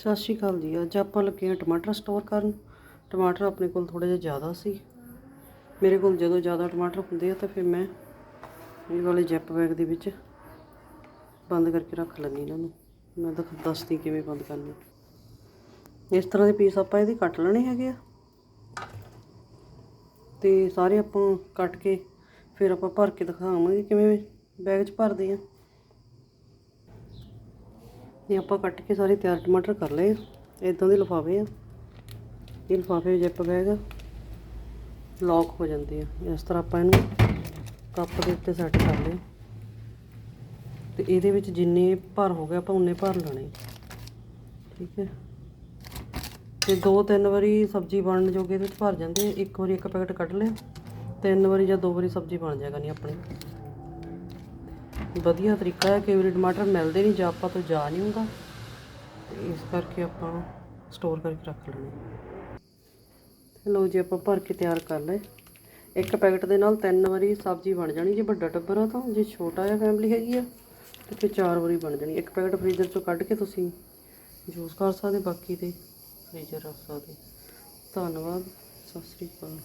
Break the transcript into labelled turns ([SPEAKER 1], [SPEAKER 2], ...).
[SPEAKER 1] ਸਤਿ ਸ਼੍ਰੀ ਅਕਾਲ ਜੀ, ਅੱਜ ਆਪਾਂ ਲੱਗੇ ਹਾਂ ਟਮਾਟਰ ਸਟੋਰ ਕਰਨ। ਟਮਾਟਰ ਆਪਣੇ ਕੋਲ ਥੋੜੇ ਜਿਹਾ ਜ਼ਿਆਦਾ ਸੀ। ਮੇਰੇ ਕੋਲ ਜਦੋਂ ਜ਼ਿਆਦਾ ਟਮਾਟਰ ਹੁੰਦੇ ਆ ਤਾਂ ਫਿਰ ਮੈਂ ਇਹ ਵਾਲੇ ਜੈਪ ਬੈਗ ਦੇ ਵਿੱਚ ਬੰਦ ਕਰਕੇ ਰੱਖ ਲੈਂਦੀ ਇਹਨਾਂ ਨੂੰ। ਮੈਂ ਤਾਂ ਦੱਸਦੀ ਕਿਵੇਂ ਬੰਦ ਕਰਨੀ ਇਸ ਤਰ੍ਹਾਂ ਦੇ ਪੀਸ ਆਪਾਂ ਇਹਦੇ ਕੱਟ ਲੈਣੇ ਹੈਗੇ ਆ। ਤੇ ਸਾਰੇ ਆਪਾਂ ਕੱਟ ਕੇ ਫਿਰ ਆਪਾਂ ਭਰ ਕੇ ਦਿਖਾਵਾਂਗੇ ਕਿਵੇਂ ਬੈਗ 'ਚ ਭਰਦੇ ਆ। ਇਹ ਆਪਾਂ ਕੱਟ ਕੇ ਸਾਰੇ ਤਿਆਰ ਟਮਾਟਰ ਕਰ ਲਏ ਇਦਾਂ ਦੇ ਲਿਫਾਫੇ ਆ। ਇਹ ਲਿਫਾਫੇ ਜਿੱਪ ਬੈਗ ਲੌਕ ਹੋ ਜਾਂਦੇ ਆ। ਇਸ ਤਰ੍ਹਾਂ ਆਪਾਂ ਇਹਨੂੰ ਕੱਪ ਦੇ ਉੱਤੇ ਸੈੱਟ ਕਰ ਲਏ। ਤੇ ਇਹਦੇ ਵਿੱਚ ਜਿੰਨੇ ਭਰ ਹੋ ਗਏ ਆਪਾਂ ਉਨੇ ਭਰ ਲੈਣੇ। ਠੀਕ ਹੈ। ਤੇ ਦੋ ਤਿੰਨ ਵਾਰੀ ਸਬਜ਼ੀ ਬਣਨ ਜੋਗੇ ਇਹਦੇ ਵਿੱਚ ਭਰ ਜਾਂਦੇ ਇੱਕ ਵਾਰੀ ਇੱਕ ਪੈਕਟ ਕੱਢ ਲਿਆ। ਤਿੰਨ ਵਾਰੀ ਜਾਂ ਦੋ ਵਾਰੀ ਸਬਜ਼ੀ ਬਣ ਜਾਏਗਾ ਨਹੀਂ ਆਪਣੀ। ਵਧੀਆ ਤਰੀਕਾ ਹੈ, ਕਈ ਵਾਰੀ ਟਮਾਟਰ ਮਿਲਦੇ ਨਹੀਂ, ਜਾਂ ਆਪਾਂ ਤੋਂ ਜਾ ਨਹੀਂ ਹੁੰਦਾ। ਤੇ ਇਸ ਕਰਕੇ ਆਪਾਂ ਸਟੋਰ ਕਰਕੇ ਰੱਖ ਲੈਣੇ ਤੇ ਲਓ ਜੀ, ਆਪਾਂ ਭਰ ਕੇ ਤਿਆਰ ਕਰ ਲਏ। ਇੱਕ ਪੈਕਟ ਦੇ ਨਾਲ ਤਿੰਨ ਵਾਰੀ ਸਬਜ਼ੀ ਬਣ ਜਾਣੀ, ਜੇ ਵੱਡਾ ਟੱਬਰ ਆ ਤਾਂ, ਜੇ ਛੋਟਾ ਜਿਹਾ ਫੈਮਿਲੀ ਹੈਗੀ ਆ, ਤੇ ਫਿਰ ਚਾਰ ਵਾਰੀ ਬਣ ਜਾਣੀ। ਇੱਕ ਪੈਕਟ ਫ੍ਰੀਜ਼ਰ ਚੋਂ ਕੱਢ ਕੇ ਤੁਸੀਂ ਯੂਜ਼ ਕਰ ਸਕਦੇ ਬਾਕੀ ਤੇ ਫ੍ਰੀਜ਼ਰ ਰੱਖ ਸਕਦੇ ਧੰਨਵਾਦ, ਸਤਿ ਸ੍ਰੀ ਅਕਾਲ।